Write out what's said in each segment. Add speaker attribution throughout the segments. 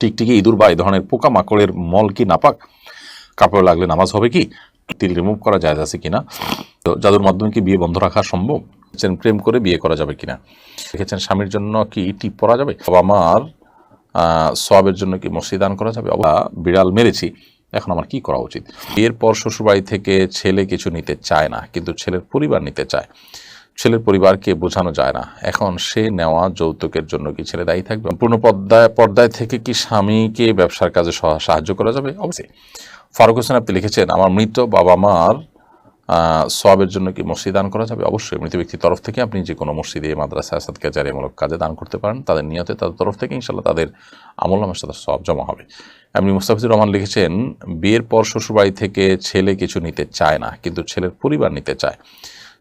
Speaker 1: টিকটিকি ইঁদুর বা এই ধরনের পোকা মাকড়ের মল কি নাপাক? কাপড় লাগলে নামাজ হবে কি? তিল রিমুভ করা যায় আছে কিনা? তো জাদুর মাধ্যমে কি বিয়ে বন্ধ রাখা সম্ভব? প্রেম করে বিয়ে করা যাবে কিনা? দেখেছেন স্বামীর জন্য কি টিপ পরা যাবে? বাবা মার সবের জন্য কি মসজিদ দান করা যাবে? বা বিড়াল মেরেছি, এখন আমার কি করা উচিত? বিয়ের পর শ্বশুরবাড়ি থেকে ছেলে কিছু নিতে চায় না, কিন্তু ছেলের পরিবার নিতে চায়। ছেলের পরিবারকে বোঝানো যায় না। এখন সে নেওয়া যৌতুকের জন্য কি ছেলে দায়ী থাকবে? পূর্ণ পর্দায় পর্দায় থেকে কি স্বামীকে ব্যবসার কাজে সাহায্য করা যাবে? অবশ্যই। ফারুক হোসেন, আপনি লিখেছেন, আমার মৃত বাবা মার সবের জন্য কি মসজিদ দান করা যাবে? অবশ্যই। মৃত ব্যক্তির তরফ থেকে আপনি যে কোনো মসজিদে, মাদ্রাসা, সাদকা জারিয়ামূলক কাজে দান করতে পারেন, তাদের নিয়তে তাদের তরফ থেকে ইনশাল্লাহ তাদের আমল নামের সাথে সব জমা হবে। এমনি মুস্তাফিজুর রহমান লিখেছেন, বিয়ের পর শ্বশুরবাড়ি থেকে ছেলে কিছু নিতে চায় না, কিন্তু ছেলের পরিবার নিতে চায়।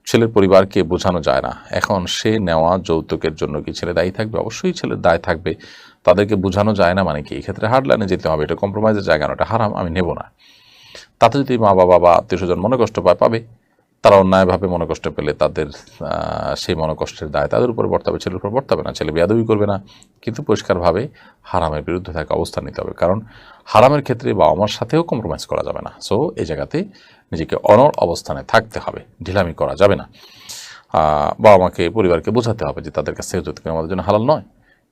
Speaker 1: ছেলের পরিবারকে বোঝানো যায় না। এখন সে নেওয়া যৌতুকের জন্য কি ছেলে দায়ী থাকবে? অবশ্যই ছেলের দায় থাকবে। তাদেরকে বোঝানো যায় না মানে কি? এক্ষেত্রে হার্ডলাইনে হার্ড লাইনে যেতে হবে। এটা কম্প্রোমাইজের জায়গা না এটা হারাম, আমি নেব না। তাতে যদি মা বাবা বা আত্মীয় স্বজন মনে কষ্ট পায়, পাবে। তারা অন্যায়ভাবে মনে কষ্ট পেলে তাদের সেই মনোকষ্টের দায় তাদের উপর বর্তাবে, ছেলের উপর বর্তাবে না, ছেলে বেয়াদবি করবে না। কিন্তু পরিষ্কারভাবে হারামের বিরুদ্ধে থাকা অবস্থান নিতে হবে। কারণ হারামের ক্ষেত্রে বাবা মার সাথেও কম্প্রোমাইজ করা যাবে না। সো এই জায়গাতে নিজেকে অনর অবস্থানে থাকতে হবে, ঢিলামি করা যাবে না। বাবা মাকে পরিবারকে বোঝাতে হবে যে তাদের কাছে যৌতুক আমাদের জন্য হালাল নয়।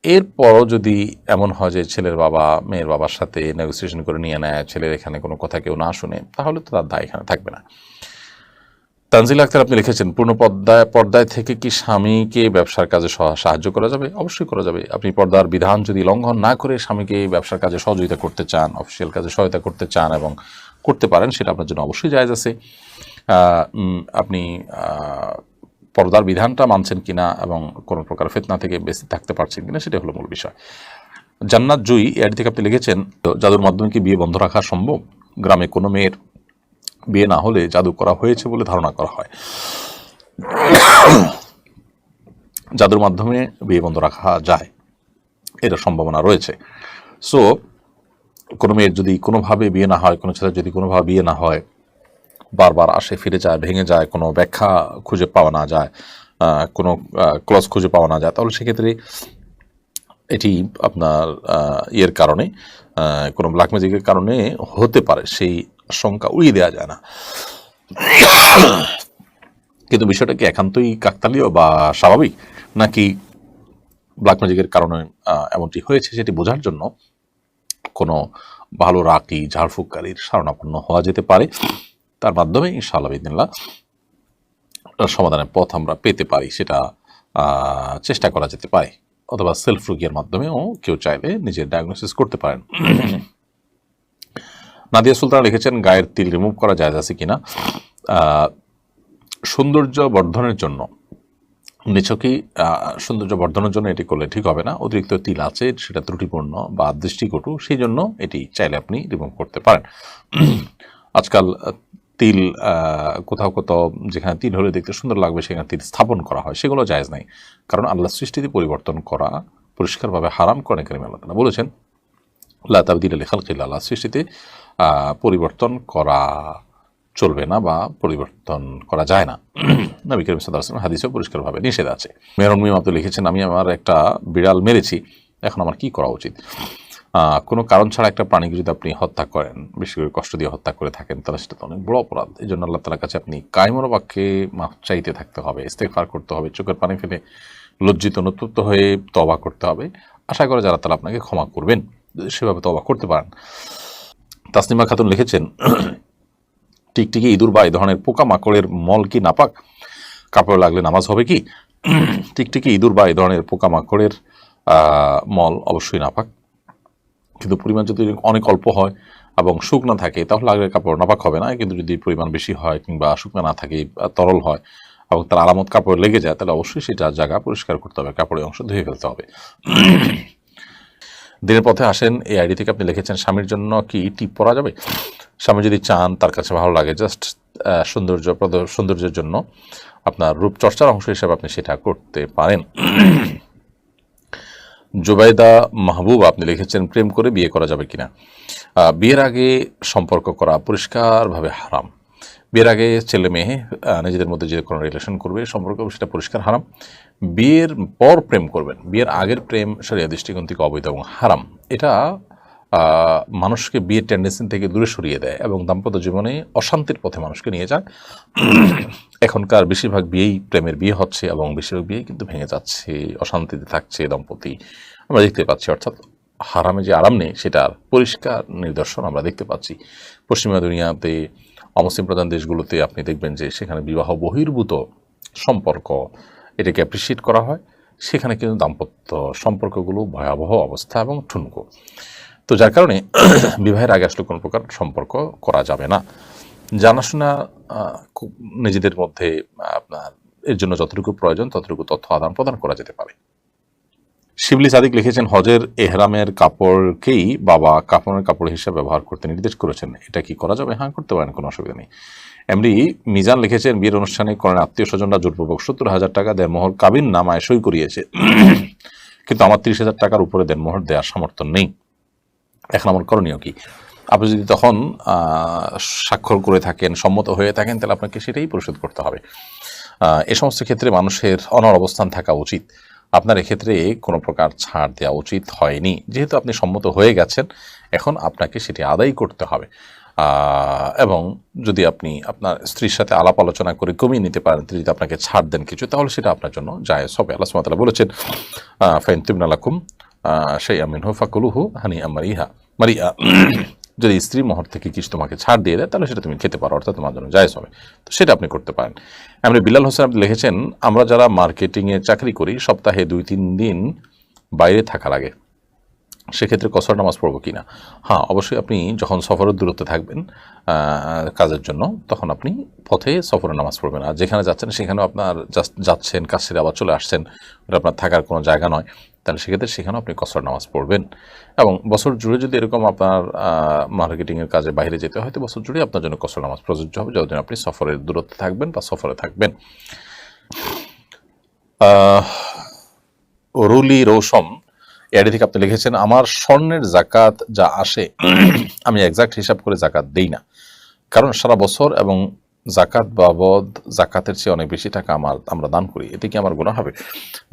Speaker 1: এরপরও যদি এমন হয় যে ছেলের বাবা, মেয়ের বাবার সাথে নেগোসিয়েশন করে নিয়ে নেয়, ছেলের এখানে কোনো কথা কেউ না শুনে, তাহলে তো তার দায় এখানে থাকবে না। তানজিল আক্তার, আপনি লিখেছেন পূর্ণ পর্দায় পর্দায় থেকে কি স্বামীকে ব্যবসার কাজে সহ- সাহায্য করা যাবে? অবশ্যই করা যাবে। আপনি পর্দার বিধান যদি লঙ্ঘন না করে স্বামীকে ব্যবসার কাজে সহযোগিতা করতে চান, অফিসিয়াল কাজে সহায়তা করতে চান এবং করতে পারেন, সেটা আপনার জন্য অবশ্যই জায়জ আছে। আপনি পর্দার বিধানটা মানছেন কিনা এবং কোনো প্রকার ফেতনা থেকে বেঁচে থাকতে পারছেন কিনা সেটা হলো মূল বিষয়। জান্নাত জুই এর থেকে আপনি লিখেছেন তো জাদুর মাধ্যমে কি বিয়ে বন্ধ রাখা সম্ভব? গ্রামে কোনো মেয়ের বিয়ে না হলে জাদু করা হয়েছে বলে ধারণা করা হয়। জাদুর মাধ্যমে বিয়ে বন্ধ রাখা যায়। এটা সম্ভাবনা রয়েছে। সো, কোনো মেয়ের যদি কোনোভাবে বিয়ে না হয়, কোনো ছেলের যদি কোনোভাবে বিয়ে না হয়, বারবার আসে, ফিরে যায়, ভেঙে যায়, কোনো ব্যাখ্যা খুঁজে পাওয়া না যায় কোনো ক্লজ খুঁজে পাওয়া না যায়, তাহলে সেক্ষেত্রে এটি আপনার ইয়ের কারণে কোনো ব্ল্যাক ম্যাজিকের কারণে হতে পারে। সেই আশঙ্কা উড়িয়ে দেওয়া যায় না। কিন্তু বিষয়টা কি একান্তই কাকতালীয় বা স্বাভাবিক? নাকি ব্ল্যাক ম্যাজিকের কারণে এমনটি হয়েছে সেটি বোঝার জন্য কোনো ভালো রাকি ঝাড়ফুঁককারীর শরণাপন্ন হওয়া যেতে পারে? তার মাধ্যমে ইনশাআল্লাহ সমাধানের পথ আমরা পেতে পারি, সেটা চেষ্টা করা যেতে পারে। অথবা সেলফ রুগিয়ার মাধ্যমেও কেউ চাইলে নিজের ডায়াগনোসিস করতে পারেন। নাদিয়া সুলতানা লিখেছেন, গায়ের তিল রিমুভ করা যায় আছে কিনা? সৌন্দর্য বর্ধনের জন্য। নিছকই সৌন্দর্য বর্ধনের জন্য এটি করলে ঠিক হবে না। অতিরিক্ত তিল আছে, সেটা ত্রুটিপূর্ণ বা দৃষ্টিকটু, সেই জন্য এটি চাইলে আপনি রিমুভ করতে পারেন। আজকাল তিল কোথাও কোথাও যেখানে তিল হলে দেখতে সুন্দর লাগবে, সেখানে তিল স্থাপন করা হয়, সেগুলো জায়জ নাই। কারণ আল্লাহ সৃষ্টিতে পরিবর্তন করা পরিষ্কারভাবে হারাম করে তাআলা বলেছেন আল্লাহ তাবদিল আলী খালকিল্লা আল্লাহ সৃষ্টিতে পরিবর্তন করা চলবে না বা পরিবর্তন করা যায় না। নবী করিম সাল্লাহ হাদিসেও পরিষ্কারভাবে নিষেধ আছে। মেহরুন মিম আব্দুল লিখেছেন, আমি আমার একটা বিড়াল মেরেছি, এখন আমার কি করা উচিত? কোনো কারণ ছাড়া একটা প্রাণীকে যদি আপনি হত্যা করেন, বেশি করে কষ্ট দিয়ে হত্যা করে থাকেন, তাহলে সেটা তো অনেক বড় অপরাধ। এই জন্য আল্লাহ তালার কাছে আপনি কায়মর বাক্যে মাফ চাইতে থাকতে হবে ইস্তেফার করতে হবে, চোখের পানি ফেলে লজ্জিত নতুত্ব হয়ে তবা করতে হবে। আশা করে যারা, তারা আপনাকে ক্ষমা করবেন। যদি সেভাবে তবা করতে পারেন তাসনিমা খাতুন লিখেছেন, টিকটিকি ইঁদুর বা এই ধরনের পোকা মাকড়ের মল কি নাপাক? কাপড় লাগলে নামাজ হবে কি? টিকটিকি ইঁদুর বা এই ধরনের পোকা মাকড়ের মল অবশ্যই নাপাক। কিন্তু পরিমাণ যদি অনেক অল্প হয় এবং শুকনা থাকে, তাহলে আগের কাপড় নাপাক হবে না। কিন্তু যদি পরিমাণ বেশি হয় কিংবা শুকনা না থাকে তরল হয় এবং তার আলামত কাপড় লেগে যায়, তাহলে অবশ্যই সেটা জায়গা পরিষ্কার করতে হবে, কাপড়ের অংশ ধুয়ে ফেলতে হবে। দিনের পথে আসেন, এই আইডি থেকে আপনি লিখেছেন, স্বামীর জন্য কি টিপ পরা যাবে? স্বামী যদি চান, তার কাছে ভালো লাগে জাস্ট সৌন্দর্য সৌন্দর্যের জন্য আপনার রূপচর্চার অংশ হিসেবে আপনি সেটা করতে পারেন। জুবাইদা মাহবুব, আপনি লিখেছেন, প্রেম করে বিয়ে করা যাবে কিনা? বিয়ের আগে সম্পর্ক করা পরিষ্কারভাবে হারাম। বিয়ের আগে ছেলে মেয়ে নিজেদের মধ্যে যে কোনো রিলেশন করবে সম্পর্ক সেটা পরিষ্কার, হারাম। বিয়ের পর প্রেম করবেন। বিয়ের আগের প্রেম সরিয়া দৃষ্টিকোণ থেকে অবৈধ এবং হারাম। এটা মানুষকে বিয়ের টেন্ডেন্সি থেকে দূরে সরিয়ে দেয় এবং দাম্পত্য জীবনে অশান্তির পথে মানুষকে নিয়ে যায় এখনকার বেশিরভাগ বিয়েই প্রেমের বিয়ে হচ্ছে এবং বেশিরভাগ বিয়ে কিন্তু ভেঙে যাচ্ছে, অশান্তিতে থাকছে দম্পতি। আমরা দেখতে পাচ্ছি, অর্থাৎ হারামে যে আরাম নেই, সেটার পরিষ্কার নিদর্শন আমরা দেখতে পাচ্ছি। পশ্চিমা দুনিয়াতে অমুসলিম প্রধান দেশগুলোতে আপনি দেখবেন যে সেখানে বিবাহ বহির্ভূত সম্পর্ক, এটাকে অ্যাপ্রিসিয়েট করা হয়। সেখানে কিন্তু দাম্পত্য সম্পর্কগুলো ভয়াবহ অবস্থা এবং ঠুনকো। তো যার কারণে বিবাহের আগে আসলে কোনো প্রকার সম্পর্ক করা যাবে না। জানাশোনা নিজেদের মধ্যে আপনার এর জন্য যতটুকু প্রয়োজন ততটুকু তথ্য আদান প্রদান করা যেতে পারে। শিবলি সাদিক লিখেছেন, হজের এহরামের কাপড়কেই বাবা কাপড়ের কাপড় হিসেবে ব্যবহার করতে নির্দেশ করেছেন। এটা কি করা যাবে? হ্যাঁ করতে পারেন, কোনো অসুবিধা নেই। এমনি মিজান লিখেছেন, বিয়ের অনুষ্ঠানে করেন আত্মীয় স্বজনরা জোরপূর্বক সত্তর হাজার টাকা দেড়মোহর কাবিন নামায় সই করিয়েছে। কিন্তু আমার তিরিশ হাজার টাকার উপরে দেড়মোহর দেওয়ার সামর্থ্য নেই। এখন আমার করণীয় কি? আপনি যদি তখন স্বাক্ষর করে থাকেন, সম্মত হয়ে থাকেন, তাহলে আপনাকে সেটাই পরিশোধ করতে হবে। এ সমস্ত ক্ষেত্রে মানুষের অনর অবস্থান থাকা উচিত। আপনার এক্ষেত্রে কোনো প্রকার ছাড় দেওয়া উচিত হয়নি। যেহেতু আপনি সম্মত হয়ে গেছেন, এখন আপনাকে সেটি আদায় করতে হবে। এবং যদি আপনি আপনার স্ত্রীর সাথে আলাপ আলোচনা করে কমিয়ে নিতে পারেন, তিনি যদি আপনাকে ছাড় দেন কিছু, তাহলে সেটা আপনার জন্য যায় সবে আল্লাহ সুমাতালা বলেছেন ফাইন তিবনালাকুম সেই আমিন হু ফাকুলুহু হানি আমারিহা মারিয়া। যদি স্ত্রী মহর থেকে কিছু তোমাকে ছাড় দিয়ে দেয়, তাহলে সেটা তুমি খেতে পারো, অর্থাৎ তোমার জন্য জায়জ হবে। তো সেটা আপনি করতে পারেন। এমনি বিলাল হোসেন আপনি লিখেছেন, আমরা যারা মার্কেটিংয়ে চাকরি করি, সপ্তাহে দুই তিন দিন বাইরে থাকা লাগে সেক্ষেত্রে কসর নামাজ পড়ব কি না? হ্যাঁ অবশ্যই আপনি যখন সফরের দূরত্বে থাকবেন কাজের জন্য, তখন আপনি পথে সফরের নামাজ পড়বেন। আর যেখানে যাচ্ছেন, সেখানেও আপনার যাচ্ছেন, কাজ সেরে আবার চলে আসছেন। আপনার থাকার কোনো জায়গা নয়। তাহলে সেক্ষেত্রে সেখানেও আপনি কসর নামাজ পড়বেন। এবং বছর জুড়ে যদি এরকম আপনার মার্কেটিংয়ের কাজে বাইরে যেতে হয়, তো বছর জুড়ে আপনার জন্য কসর নামাজ প্রযোজ্য হবে, যতদিন আপনি সফরের দূরত্বে থাকবেন বা সফরে থাকবেন। রুলি রৌসম এডি থেকে আপনি লিখেছেন, আমার স্বর্ণের জাকাত যা আসে, আমি এক্সাক্ট হিসাব করে জাকাত দেই না। কারণ সারা বছর এবং জাকাত বাবদ, জাকাতের চেয়ে অনেক বেশি টাকা আমার, আমরা দান করি। এতে কি আমার গুণা হবে?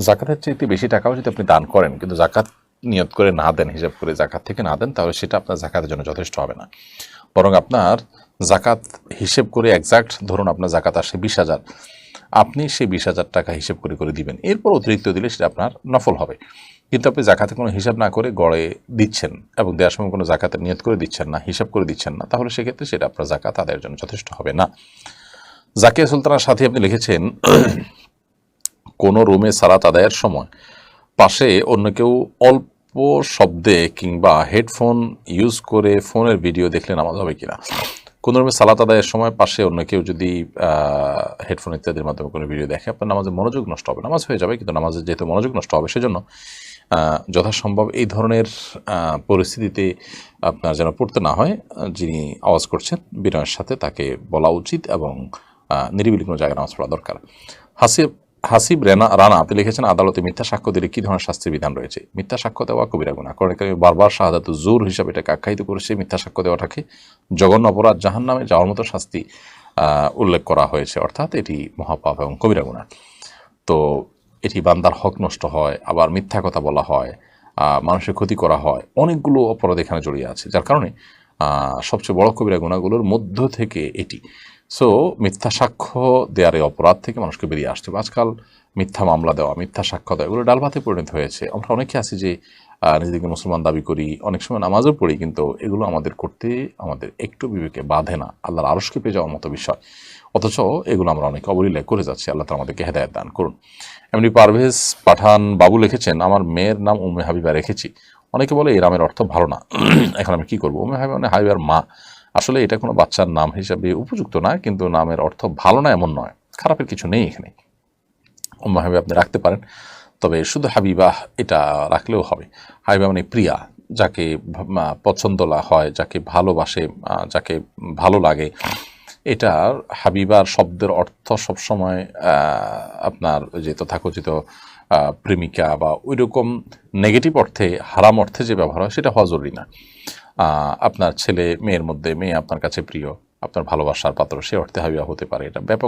Speaker 1: জাকাতের চেয়ে বেশি টাকাও যদি আপনি দান করেন, কিন্তু জাকাত নিয়ত করে না দেন, হিসাব করে জাকাত থেকে না দেন, তাহলে সেটা আপনার জাকাতের জন্য যথেষ্ট হবে না। বরং আপনার জাকাত হিসেব করে এক্সাক্ট ধরুন আপনার জাকাত আসে বিশ হাজার, আপনি সেই বিশ হাজার টাকা হিসেব করে করে দিবেন। এরপর অতিরিক্ত দিলে সেটা আপনার নফল হবে। কিন্তু আপনি জাকাতে কোনো হিসাব না করে গড়ে দিচ্ছেন এবং দেওয়ার সময় কোনো জাকাতের নিয়ত করে দিচ্ছেন না, হিসাব করে দিচ্ছেন না, তাহলে সেক্ষেত্রে সেটা আপনার জাকাত আদায়ের জন্য যথেষ্ট হবে না। জাকিয়া সুলতানার সাথে আপনি লিখেছেন, কোনো রুমে সালাত আদায়ের সময় পাশে অন্য কেউ অল্প শব্দে কিংবা হেডফোন ইউজ করে ফোনের ভিডিও দেখলে নামাজ হবে কিনা? কোন রুমে সালাত আদায়ের সময় পাশে অন্য কেউ যদি হেডফোন ইত্যাদির মাধ্যমে কোনো ভিডিও দেখে, আপনার নামাজে মনোযোগ নষ্ট হবে। নামাজ হয়ে যাবে, কিন্তু নামাজে যেহেতু মনোযোগ নষ্ট হবে, সেজন্য যথাসম্ভব এই ধরনের পরিস্থিতিতে আপনার যেন পড়তে না হয়, যিনি আওয়াজ করছেন, বিনয়ের সাথে তাকে বলা উচিত এবং নিরিবিলি কোনো জায়গায় নামাজ পড়া দরকার। হাসিব হাসিব রেনা, রানা, আপনি লিখেছেন আদালতে মিথ্যা সাক্ষ্য দিলে কী ধরনের শাস্তির বিধান রয়েছে? মিথ্যা সাক্ষ্য দেওয়া কবিরা গুণা কারণ এখানে বারবার শাহাদাত জোর হিসাবে এটাকে আখ্যায়িত করেছে, মিথ্যা সাক্ষ্য দেওয়াটাকে জঘন্য অপরাধ জাহান নামে যাওয়ার মতো শাস্তি উল্লেখ করা হয়েছে। অর্থাৎ এটি মহাপাপ এবং কবিরা গুণা তো এটি বান্দার হক নষ্ট হয়, আবার মিথ্যা কথা বলা হয় মানুষের ক্ষতি করা হয়, অনেকগুলো অপরাধ এখানে জড়িয়ে আছে। যার কারণে সবচেয়ে বড় কবিরা গুণাগুলোর মধ্য থেকে এটি। সো মিথ্যা সাক্ষ্য দেওয়ার এই অপরাধ থেকে মানুষকে বেরিয়ে আসতে আজকাল মিথ্যা মামলা দেওয়া, মিথ্যা সাক্ষ্য দেওয়া, এগুলো ডালভাতে পরিণত হয়েছে। আমরা অনেকে আছি যে নিজেদেরকে মুসলমান দাবি করি, অনেক সময় নামাজও পড়ি, কিন্তু এগুলো আমাদের করতে আমাদের একটু বিবেকে বাধে না। আল্লাহর আরশকে পেয়ে যাওয়ার মতো বিষয়। অথচ এগুলো আমরা অনেক অবলীলায় করে যাচ্ছি। আল্লাহ তালা আমাদেরকে হেদায়ত দান করুন। এমনি পারভেজ পাঠান বাবু লিখেছেন, আমার মেয়ের নাম উমে হাবিবা রেখেছি। অনেকে বলে, এই নামের অর্থ ভালো না। এখন আমি কি করব? উমে হাবিবা মানে হাবিবার মা। আসলে এটা কোনো বাচ্চার নাম হিসাবে উপযুক্ত না, কিন্তু নামের অর্থ ভালো না, এমন নয়। খারাপের কিছু নেই এখানে। হাবিবা আপনি রাখতে পারেন। তবে শুধু হাবিবা এটা রাখলেও হবে। হাবিবা মানে প্রিয়া, যাকে পছন্দ হয়, যাকে ভালোবাসে যাকে ভালো লাগে। এটা হাবিবার শব্দের অর্থ সবসময় আপনার যে তথাকথিত প্রেমিকা বা ওই রকম নেগেটিভ অর্থে, হারাম অর্থে যে ব্যবহার হয়, সেটা হওয়া জরুরি না। আপনার ছেলে, মেয়ের মধ্যে, মেয়ে আপনার কাছে প্রিয়, আপনার ভালোবাসার পাত্র, সে অর্থে হাবিয়া হতে পারে। এটা ব্যাপক